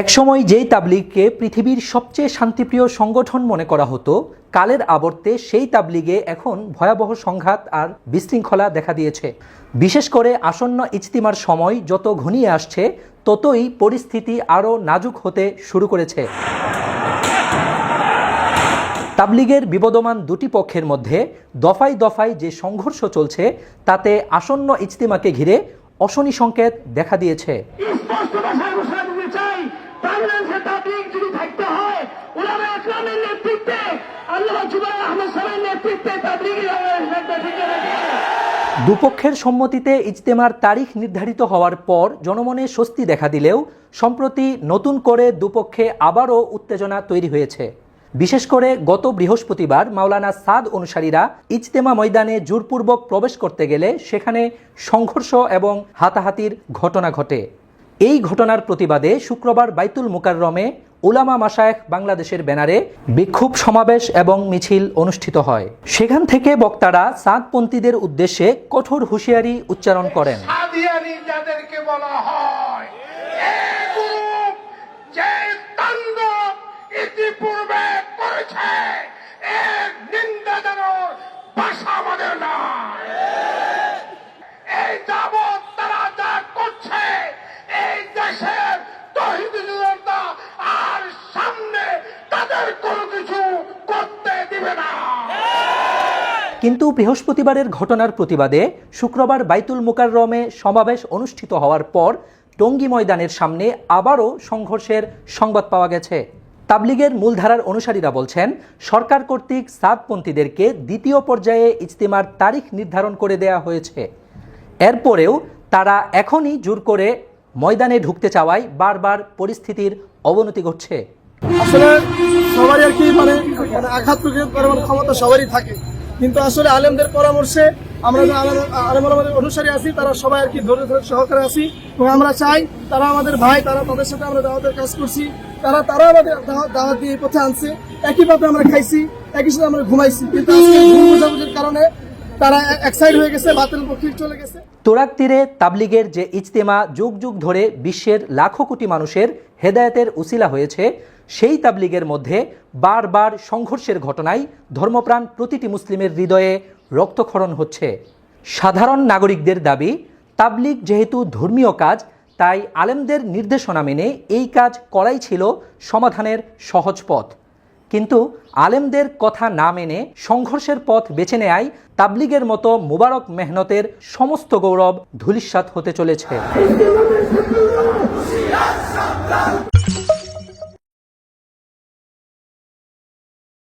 একসময় যেই তাবলিগকে পৃথিবীর সবচেয়ে শান্তিপ্রিয় সংগঠন মনে করা হতো, কালের আবর্তে সেই তাবলিগে এখন ভয়াবহ সংঘাত আর বিশৃঙ্খলা দেখা দিয়েছে। বিশেষ করে আসন্ন ইজতিমার সময় যত ঘনিয়ে আসছে, ততই পরিস্থিতি আরও নাজুক হতে শুরু করেছে। তাবলিগের বিবদমান দুটি পক্ষের মধ্যে দফায় দফায় যে সংঘর্ষ চলছে, তাতে আসন্ন ইজতিমাকে ঘিরে অশনি সংকেত দেখা দিয়েছে। দুপক্ষের সম্মতিতে ইজতেমার তারিখ নির্ধারিত হওয়ার পর জনমনে স্বস্তি দেখা দিলেও, সম্প্রতি নতুন করে দুপক্ষে আবারও উত্তেজনা তৈরি হয়েছে। বিশেষ করে গত বৃহস্পতিবার মাওলানা সাদ অনুসারীরা ইজতেমা ময়দানে জোরপূর্বক প্রবেশ করতে গেলে সেখানে সংঘর্ষ এবং হাতাহাতির ঘটনা ঘটে। এই ঘটনার প্রতিবাদে শুক্রবার বাইতুল মুকাররমে উলামা মাসায়েখ বাংলাদেশের ব্যানারে বিক্ষোভ সমাবেশ এবং মিছিল অনুষ্ঠিত হয়। সেখান থেকে বক্তারা সাতপন্থীদের উদ্দেশ্যে কঠোর হুঁশিয়ারি উচ্চারণ করেন। বলা হয় এই গ্রুপ যে তাণ্ডব ইতিপূর্বে করেছে এর নিন্দা জানানোর ভাষা আমাদের নয় এই তারা যা করছে, এই দেশের আর সামনে তাদের কোনো কিছু করতে দিবে না। কিন্তু বৃহস্পতিবারের ঘটনার প্রতিবাদে শুক্রবার বাইতুল মুকাররমে সমাবেশ অনুষ্ঠিত হওয়ার পর টঙ্গী ময়দানের সামনে আবারও সংঘর্ষের সংবাদ পাওয়া গেছে। তাবলিগের মূলধারার অনুসারীরা বলছেন, সরকার কর্তৃক সাতপন্থীদেরকে দ্বিতীয় পর্যায়ে ইজতেমার তারিখ নির্ধারণ করে দেয়া হয়েছে। এরপরেও তারা এখনই জোর করে ময়দানে ঢুকতে চাওয়ায় বারবার পরিস্থিতির অবনতি ঘটছে। আসলে সবারই আর কি মানে মানে আঘাত করার ক্ষমতা সবারই থাকে। কিন্তু আসলে আলেমদের পরামর্শে আমরা যে আলেম আমাদের অনুসারী আছি, তারা সবাই আর কি ধৈর্য ধরে সহকারে আছি এবং আমরা চাই তারা আমাদের ভাই, তারা তাদের সাথে আমরা দাওয়াতের কাজ করছি, তারা তারা আমাদের দাওয়াত দিয়ে পথে আনছে। একই পথে আমরা খাইছি, একই সাথে আমরা ঘুমাইছি। কিন্তু কারণে তারা এক সাইড হয়ে গেছে, বাতিল পক্ষে চলে গেছে। তোরাক তীরে তাবলিগের যে ইজতেমা যুগ যুগ ধরে বিশ্বের লাখো কোটি মানুষের হেদায়েতের উসিলা হয়েছে, সেই তাবলিগের মধ্যে বারবার সংঘর্ষের ঘটনায় ধর্মপ্রাণ প্রতিটি মুসলিমের হৃদয়ে রক্তক্ষরণ হচ্ছে। সাধারণ নাগরিকদের দাবি, তাবলিগ যেহেতু ধর্মীয় কাজ, তাই আলেমদের নির্দেশনা মেনে এই কাজ করাই ছিল সমাধানের সহজ পথ। কিন্তু আলেমদের কথা না মেনে সংঘর্ষের পথ বেছে নেয় তাবলিগের মতো মুবারক মেহনতের সমস্ত গৌরব ধুলিস্বাত হতে চলেছে।